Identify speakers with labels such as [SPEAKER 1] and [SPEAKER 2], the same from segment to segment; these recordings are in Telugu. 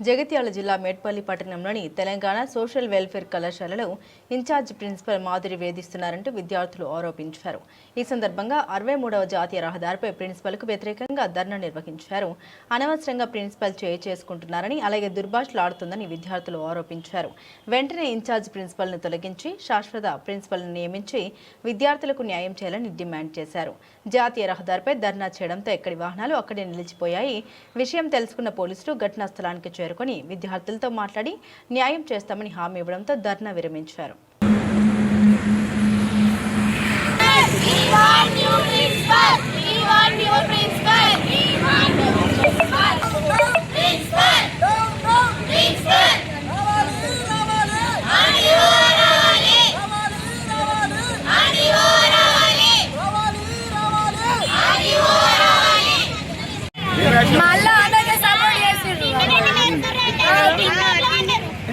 [SPEAKER 1] జగిత్యాల జిల్లా మేడ్పల్లి పట్టణంలోని తెలంగాణ సోషల్ వెల్ఫేర్ కళాశాలలో ఇన్ఛార్జ్ ప్రిన్సిపల్ మాధురి వేధిస్తున్నారంటూ విద్యార్థులు ఆరోపించారు. ఈ సందర్భంగా అరవై మూడవ జాతీయ రహదారిపై ప్రిన్సిపల్కు వ్యతిరేకంగా ధర్నా నిర్వహించారు. అనవసరంగా ప్రిన్సిపల్ చేయి చేసుకుంటున్నారని అలాగే దుర్భాషలాడుతుందని విద్యార్థులు ఆరోపించారు. వెంటనే ఇన్ఛార్జ్ ప్రిన్సిపల్ను తొలగించి శాశ్వత ప్రిన్సిపల్ను నియమించి విద్యార్థులకు న్యాయం చేయాలని డిమాండ్ చేశారు. జాతీయ రహదారిపై ధర్నా చేయడంతో ఎక్కడి వాహనాలు అక్కడే నిలిచిపోయాయి. విషయం తెలుసుకున్న పోలీసులు ఘటనా స్థలానికి చేరుకొని విద్యార్థులతో మాట్లాడి న్యాయం చేస్తామని హామీ ఇవ్వడంతో ధర్నా విరమించారు.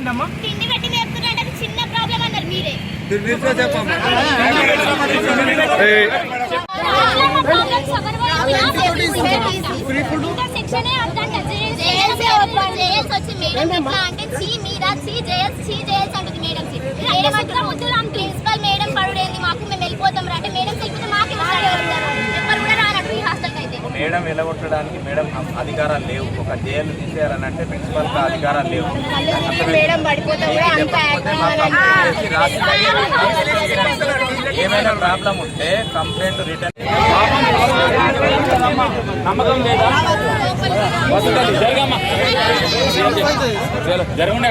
[SPEAKER 2] తిండి పెట్టి మేపుతున్నారు అది చిన్న ప్రాబ్లం అన్నారు మీరే ఇంటర్సెక్షనే అర్థంట జేఎల్సీ జేఎల్స్ వచ్చి మేడం ఎట్లా అంటే చి మీరా చి జేఎల్స్ చి జేఎల్స్ అంటుంది మేడం చి మేడం మాత్రం ముద్దులు ఆమె ప్రిన్సిపల్ మేడం పడుడేంది మాకు మేము వెళ్ళిపోతాం రా అంటే మేడం వెళ్ళిపోతే మాకు ఎవరు కూడా రానట్టు ఈ హాస్టల్కి అయితే
[SPEAKER 3] మేడం వెళ్ళగొట్టడానికి మేడం అధికారాలు లేవు ఒక జైలు తీసేయాలని అంటే ప్రిన్సిపల్కి అధికారాలు లేవు ఏమైనా ప్రాబ్లం ఉంటే కంప్లైంట్ రిటర్న్ నమ్మకం లేదా జరగండి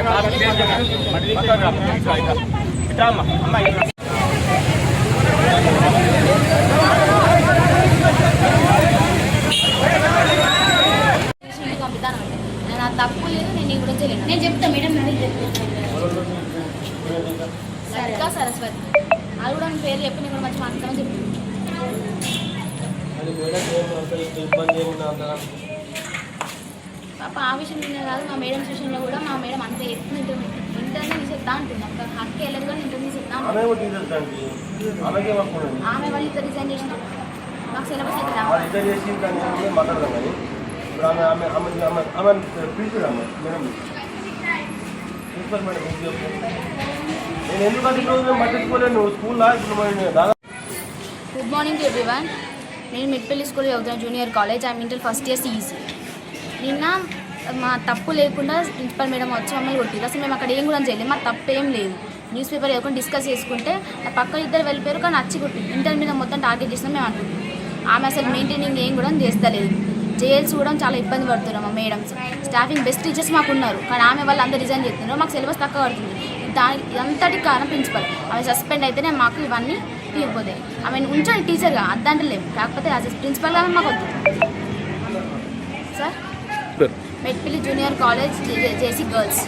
[SPEAKER 4] తప్పు లేదు నేను నీ గురించి తెలియదు నేను చెప్తా మేడం సరిగ్గా సరస్వతి. అది కూడా పేరు చెప్పి నేను కూడా మంచి మాట్లాడమని చెప్పి. పాప ఆ విషయం మీద కాదు మా మేడం విషయంలో కూడా మా మేడం అంత ఎత్తున ఇంటర్వ్యూ తీసేద్దా అంటుంది. ఒక హక్కు వెళ్ళదు కానీ ఇంటర్వ్యూ తీసేద్దా అంటుంది.
[SPEAKER 5] ఆమె
[SPEAKER 4] వాళ్ళు ఇద్దరు రిజైన్ చేసిన. మాకు సిలబస్ అయితే
[SPEAKER 5] ఇప్పుడు ఆమె ఆమె ఆమె ఆమె ఆమె పిలిచాడు ఆమె మేడం. ప్రిన్సిపల్ మేడం ఏం చెప్పు? నేను ఎందుకు అది రోజు మేము పట్టించుకోలేను. స్కూల్లో? ఇప్పుడు మరి దాదాపు
[SPEAKER 4] గుడ్ మార్నింగ్ టు ఎవ్రీవన్ నేను మిడ్పల్లి స్కూల్ చదువుతున్నాను junior college I inter first year CEC నిన్న మా తప్పు లేకుండా ప్రిన్సిపల్ మేడం వచ్చి మమ్మల్ని కొట్టింది అసలు మేము అక్కడ ఏం కూడా చేయలేదు. మా తప్పు ఏం లేదు. న్యూస్ పేపర్ చదువుకొని డిస్కస్ చేసుకుంటే ఆ పక్క ఇద్దరు వెళ్ళిపోయారు కానీ నచ్చి కొట్టింది ఇంటర్ మీద మొత్తం టార్గెట్ చేసినా మేము అనుకుంటున్నాం. ఆమె అసలు మెయింటైనింగ్ ఏం కూడా చేస్తలేదు. జేఎల్స్ కూడా చాలా ఇబ్బంది పడుతున్నారు మా మేడమ్స్? స్టాఫింగ్ బెస్ట్ టీచర్స్ మాకు ఉన్నారు కానీ ఆమె వాళ్ళు అందరు రిజైన్ చేస్తున్నారు. మాకు సిలబస్ తక్కువ పడుతుంది. దాని ఇదంతటి కారణం ప్రిన్సిపల్. ఆమె సస్పెండ్ అయితేనే మాకు ఇవన్నీ తీయకపోతాయి ఆమె ఉంచండి టీచర్గా అద్దంటే లేవు. కాకపోతే యాజ్ ప్రిన్సిపల్గా ఆమె మాకు వద్దు. Sir? Metpalli junior college JC girls.